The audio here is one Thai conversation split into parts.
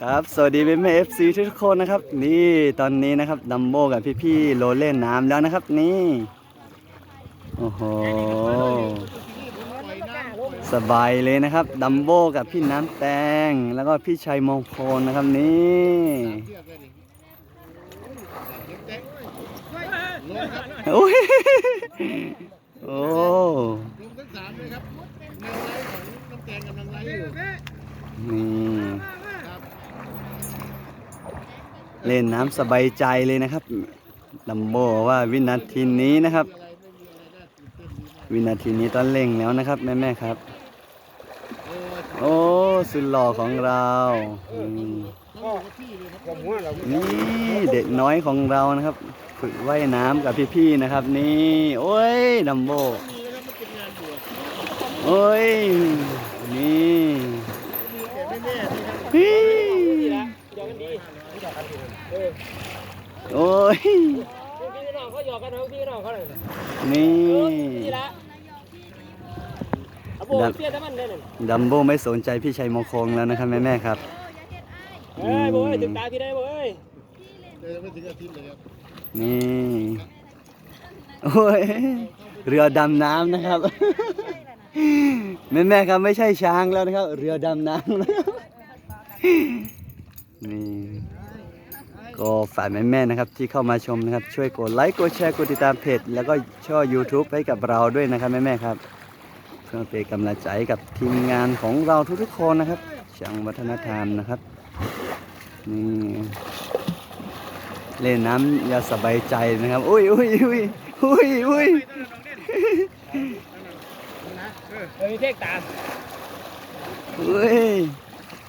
ครับ สวัสดีแม่แม่เอฟซีทุกคนนะครับ นี่ตอนนี้นะครับดัมโบกับพี่ๆโลเล่นน้ำแล้วนะครับนี่ โอ้โห สบายเลยนะครับดัมโบกับพี่น้ำแตง แล้วก็พี่ชัยมงคลนะครับนี่โอ้ยโอ้ เลยครับแนวไลฟ์ของน้ำแกงกำลังไลฟ์อยู่นี่ครับเล่นน้ำสบายใจเลยนะครับดัมโบว่าวินาทีนี้นะครับ วินาทีนี้ตองเร่งแล้วนะครับ แม่แม่ครับ โอ้สุดหล่อของเราอืมต้องอยู่กับที่เลยครับผมว่าเรานี่เด็กน้อยของเรานะครับ ฝึกว่ายน้ำกับพี่ๆนะครับ นี่โอ้ยดัมโบโอ้ยนี่ โอ้ยพี่น้องเขาหยอกกันเขาพี่น้องเขาเลยนี่นี่ละเอาโบเสียน้ำมันได้เลยดัมโบไม่สนใจพี่ชัยมงคลแล้วนะครับแม่แม่ๆครับเฮ้ยโบยถึงตาพี่ได้โบยเดินไม่ถึงอาทิตย์เลยครับนี่โอ้ยเรือดำน้ำนะครับแม่แม่ๆครับไม่ใช่ช้างแล้วนะครับ เรือดำน้ำนะครับ นี่ก็ฝากแม่แม่ๆนะครับที่เข้ามาชมนะครับ ช่วยกดไลค์กดแชร์กดติดตามเพจแล้วก็ช่อง YouTube ให้กับเราด้วยนะครับแม่แม่ๆครับเพื่อเป็นกำลังใจกับทีมงานของเราทุกๆคนนะครับช่างวัฒนธรรมนะครับนี่เล่นน้ำอย่าสบายใจนะครับอุ้ยอุ้ยอุ้ยอุ้ยอุ้ยเฮ้ยเค้กตาอุ้ย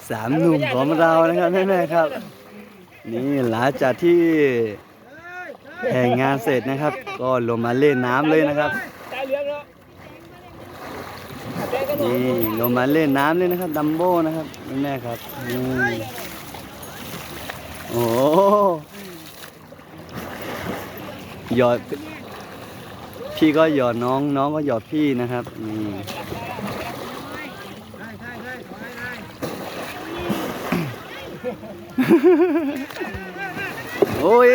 สามหนุ่มของเรานะครับแม่ๆครับ นี่หลังจากที่แข่งงานเสร็จนะครับ ก็ลงมาเล่นน้ำเลยนะครับนี่ลงมาเล่นน้ำเลยนะครับดัมโบ้นะครับแม่ๆครับนี่โอ้หยอดพี่ก็หยอดน้องน้องก็หยอดพี่นะครับนี่ ใช่ใช่ใช่ขอให้ได้ โอ้ย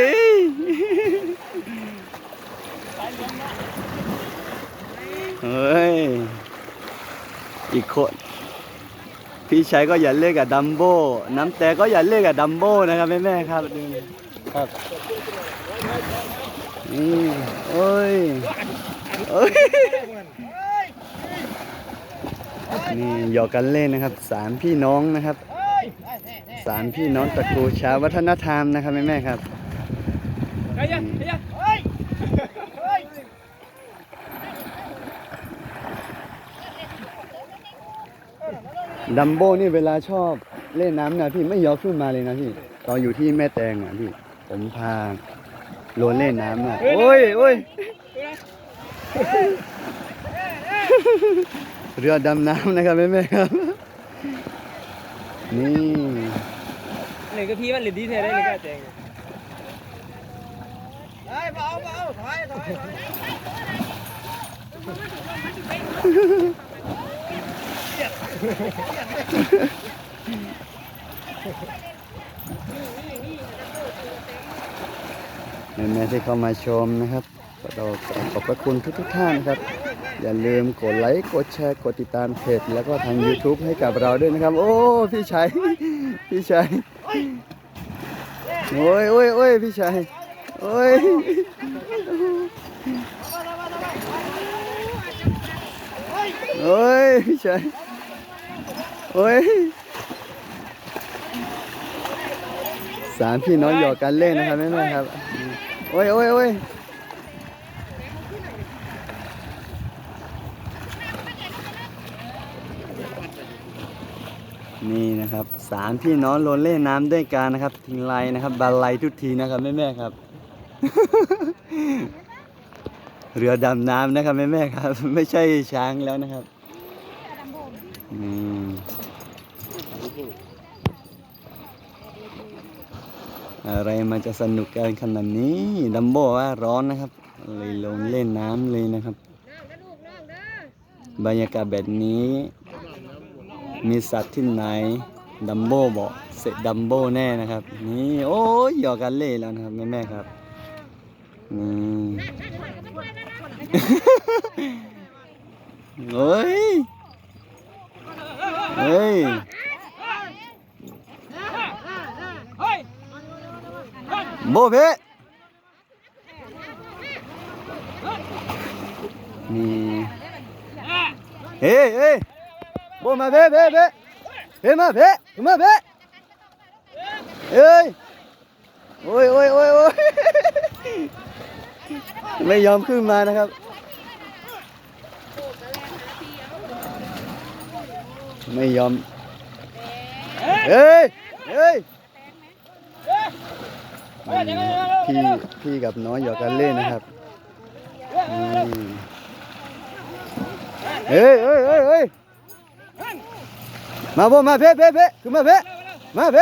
เฮ้ย อีกคน พี่ชายก็อย่าเล่นกับดัมโบ้ น้ำแต่ก็อย่าเล่นกับดัมโบ้นะครับแม่ๆครับดูครับนี่โอ้ยโอ้ย นี่หยอกกันเล่นนะครับ สามพี่น้องนะครับ สามพี่น้องตระกูลชาววัฒนธรรมนะครับแม่ๆครับเฮ้ยเฮ้ยเฮ้ยเฮ้ยดัมโบ้นี่เวลาชอบเล่นน้ำนะพี่ไม่ยอมขึ้นมาเลยนะพี่ตอนอยู่ที่แม่แตงอะพี่ผมพาโลนเล่นน้ำอะโอ้ยโอ้ยเรือดำน้ำนะครับแม่แม่ๆครับนี่ หนึ่งก็พี่มันหรือดีเทลได้หนึ่งก็แดงแม่แม่ที่เข้ามาชมนะครับก็ต้องขอบพระคุณทุกทุกท่านนะครับ อย่าลืมกดไลค์กดแชร์กดติดตามเพจแล้วก็ทาง YouTube ให้กับเราด้วยนะครับ โอ้ พี่ชัย พี่ชัย โอ้ยโอ้ยโอ้ยพี่ชายโอ้ยโอ้ยพี่ชายโอ้ยสามพี่น้องหยอกกันเล่นนะครับแม่แม่ๆครับโอ้ยโอ้ยโอ้ย นี่นะครับสามพี่น้องลนเล่นน้ำด้วยกันนะครับทิ้งไลนะครับบาลัยทุกทีนะครับแม่แม่ครับ เรือดำน้ำนะครับแม่แม่ครับ ไม่ใช่ช้างแล้วนะครับอืมอะไรมันจะสนุกกันขนาดนี้ดัมโบว่าร้อนนะครับ เลยลงเล่นน้ำเลยนะครับ บรรยากาศแบบนี้ มีสัตว์ที่ไหนดัมโบบอกเสร็จดัมโบแน่นะครับ นี่โอ้ยหยอกกันเล่แล้วนะครับ แม่แม่ครับนี่เฮ้ยเฮ้ยโบเพนี่เฮ้ยเฮ้ย บมาเพเพเพเพมาเพมาเพเฮ้ยโอ้ยโอ้ยโอ้ยโอ้ยไม่ยอมขึ้นมานะครับไม่ยอมเฮ้ยเฮ้ยพี่พี่กับน้องหยอกกันเล่นนะครับเฮ้ยเฮ้ยเฮ้ย มาโบมาเพเพเพขึ้นมาเพมาเพ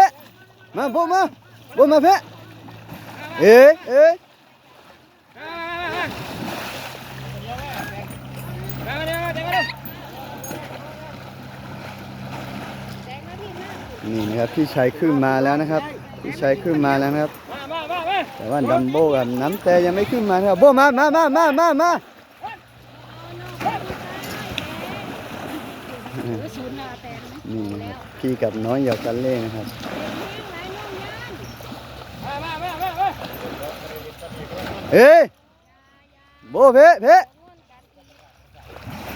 มาโบมาโบมาเพเอ้ยเอ้ยมาเดี๋ยวมาเดี๋ยวมาเดี๋ยวนี่นะครับพี่ชัยขึ้นมาแล้วนะครับพี่ชัยขึ้นมาแล้วนะครับมามามามาแต่ว่าดัมโบกับน้ำแต่ยังไม่ขึ้นมาครับโบมามามามามามา นี่นะครับพี่กับน้องหยอกกันเล่นนะครับ เฮ้ยโบเพเพ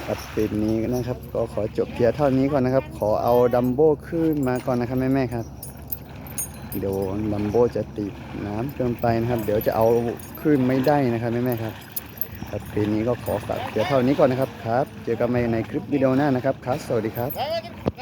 ครับคลิปนี้นะครับ ก็ขอจบเพียงเท่านี้ก่อนนะครับ ขอเอาดัมโบขึ้นมาก่อนนะครับแม่ๆครับ เดี๋ยวดัมโบจะติดน้ำเกินไปนะครับ เดี๋ยวจะเอาขึ้นไม่ได้นะครับแม่ๆครับ ครับคลิปนี้ก็ขอฝากเพียงเท่านี้ก่อนนะครับครับ เจอกันใหม่ในคลิปวิดีโอหน้านะครับครับ สวัสดีครับ